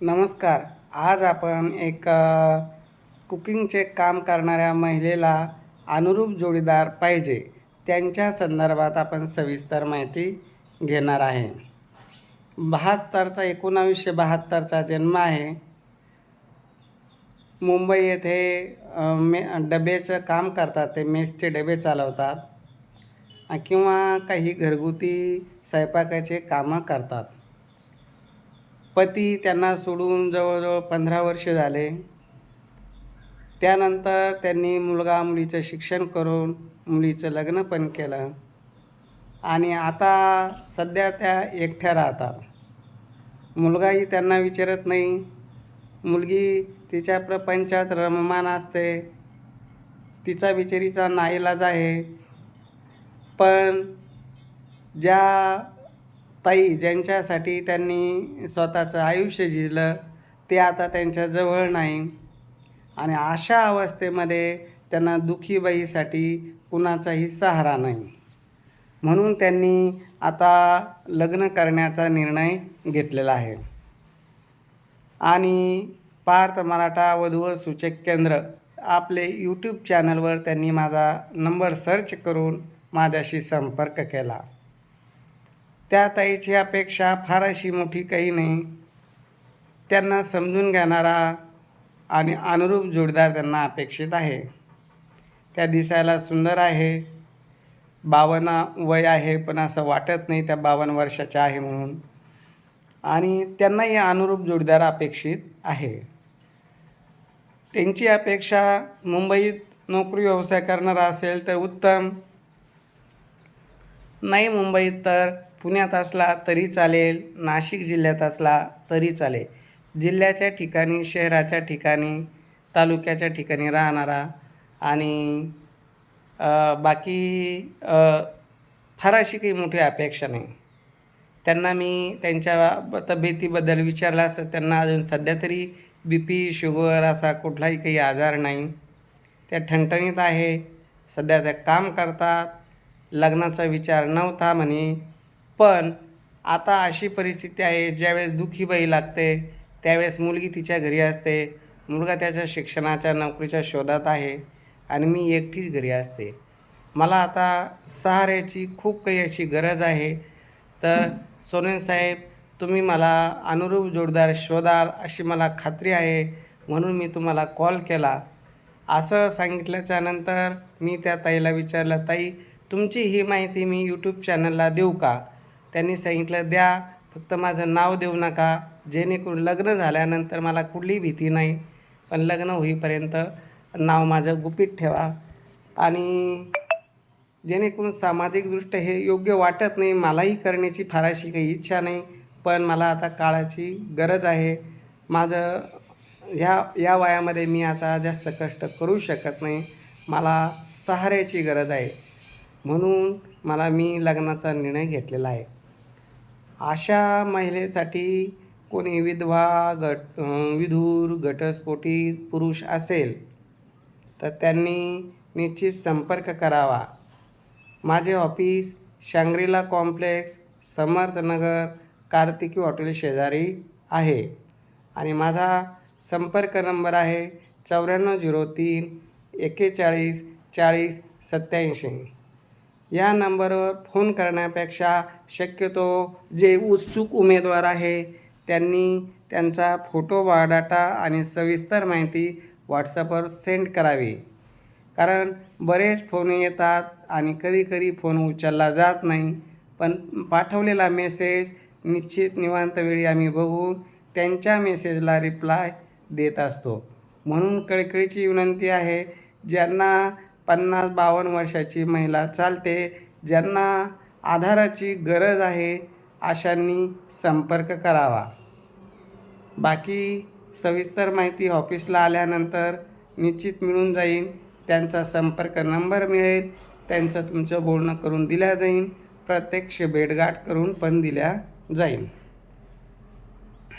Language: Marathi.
नमस्कार. आज आपण एक कुकिंगचे काम करणाऱ्या महिलेला अनुरूप जोडीदार पाहिजे त्यांच्या संदर्भात आपण सविस्तर माहिती घेणार आहे. बहात्तरचा एकोणावीसशे बहात्तरचा जन्म आहे. मुंबई येथे मे डबेचं काम करतात ते मेसचे डबे चालवतात किंवा काही घरगुती स्वयंपाकाचे कामं करतात. पती त्यांना सोडून जवळजवळ पंधरा वर्ष झाले. त्यानंतर त्यांनी मुलगा मुलीचं शिक्षण करून मुलीचं लग्न पण केलं. आणि आता सध्या त्या एकट्या राहतात. मुलगाही त्यांना विचारत नाही. मुलगी तिच्या प्रपंचात रममान असते. तिचा बिचारीचा नाईलाज आहे. पण ज्या ताई ज्यांच्यासाठी त्यांनी स्वतःचं आयुष्य जिलं ते आता त्यांच्याजवळ नाही. आणि अशा अवस्थेमध्ये त्यांना दुखीबाईसाठी कुणाचाही सहारा नाही. म्हणून त्यांनी आता लग्न करण्याचा निर्णय घेतलेला आहे. आणि पार्थ मराठा वधूवर सूचक केंद्र आपले यूट्यूब चॅनलवर त्यांनी माझा नंबर सर्च करून माझ्याशी संपर्क केला. त्या ताईची अपेक्षा फार अशी मोठी काही नाही. त्यांना समजून घेणारा आणि अनुरूप जोडीदार त्यांना अपेक्षित आहे. त्या दिसायला सुंदर आहे. बावन्न वय आहे पण असं वाटत नाही त्या बावन्न वर्षाच्या आहे म्हणून. आणि त्यांनाही अनुरूप जोडीदार अपेक्षित आहे. त्यांची अपेक्षा मुंबईत नोकरी व्यवसाय करणारा असेल तर उत्तम. नाही मुंबईत तर पुण्यात असला तरी चालेल नाशिक जिल्ह्यात असला तरी चालेल. जिल्ह्याच्या ठिकाणी शहराच्या ठिकाणी तालुक्याच्या ठिकाणी राहणारा आणि बाकी फार अशी काही मोठी अपेक्षा नाही. त्यांना मी त्यांच्या तब्येतीबद्दल विचारलं असं त्यांना अजून सध्या तरी बी पी शुगर असा कुठलाही काही आजार नाही. त्या ठणठणीत आहे. सध्या त्या काम करतात. लग्नाचा विचार नव्हता म्हणे. पण आता अशी परिस्थिती आहे ज्यावेळेस दुःखी बाई लागते त्यावेळेस मुलगी तिच्या घरी असते मुलगा त्याच्या शिक्षणाच्या नोकरीच्या शोधात आहे आणि मी एकटीच घरी असते. मला आता सहाऱ्याची खूप काही अशी गरज आहे. तर सोनेन साहेब तुम्ही मला अनुरूप जोडदार शोधाल अशी मला खात्री आहे म्हणून मी तुम्हाला कॉल केला. असं सांगितल्याच्या नंतर मी त्या ताईला विचारलं ताई तुमची ही माहिती मी यूट्यूब चॅनलला देऊ का? त्यांनी सांगितलं द्या फक्त माझं नाव देऊ नका. जेणेकरून लग्न झाल्यानंतर मला कुठलीही भीती नाही पण लग्न होईपर्यंत नाव माझं गुपित ठेवा. आणि जेणेकरून सामाजिकदृष्ट्या हे योग्य वाटत नाही मलाही करण्याची फार अशी काही इच्छा नाही पण मला आता काळाची गरज आहे. माझं ह्या या वयामध्ये मी आता जास्त कष्ट करू शकत नाही. मला सहाऱ्याची गरज आहे. म्हणून मला मी लग्नाचा निर्णय घेतलेला आहे. अशा महिलेसाठी कोणी विधवा गट विधूर घटस्फोटी पुरुष असेल तर त्यांनी निश्चित संपर्क करावा. माझे office Shangrila complex Samarthnagar Kartiki hotel शेजारी आहे आणि माझा संपर्क नंबर आहे चौऱ्याण्णव झिरो तीन एक्केचाळीस चाळीस सत्याऐंशी या नंबरवर फोन करण्यापेक्षा शक्यतो जे उत्सुक उमेदवार आहे त्यांनी त्यांचा फोटो बायोडाटा आणि सविस्तर माहिती व्हॉट्सअपवर सेंड करावी. कारण बरेच फोन येतात आणि कधीकधी फोन उचलला जात नाही. पण पाठवलेला मेसेज निश्चित निवांत वेळी आम्ही बघून त्यांच्या मेसेजला रिप्लाय देत असतो. म्हणून कळकळीची विनंती आहे ज्यांना पन्नास बावन्न वर्षाची महिला चालते ज्यांना आधाराची गरज आहे अशांनी संपर्क करावा. बाकी सविस्तर माहिती ऑफिसला आल्यानंतर निश्चित मिळून जाईल. त्यांचा संपर्क नंबर मिळेल. त्यांचं तुमचं बोलणं करून दिल्या जाईल. प्रत्यक्ष भेटगाठ करून पण दिल्या जाईल.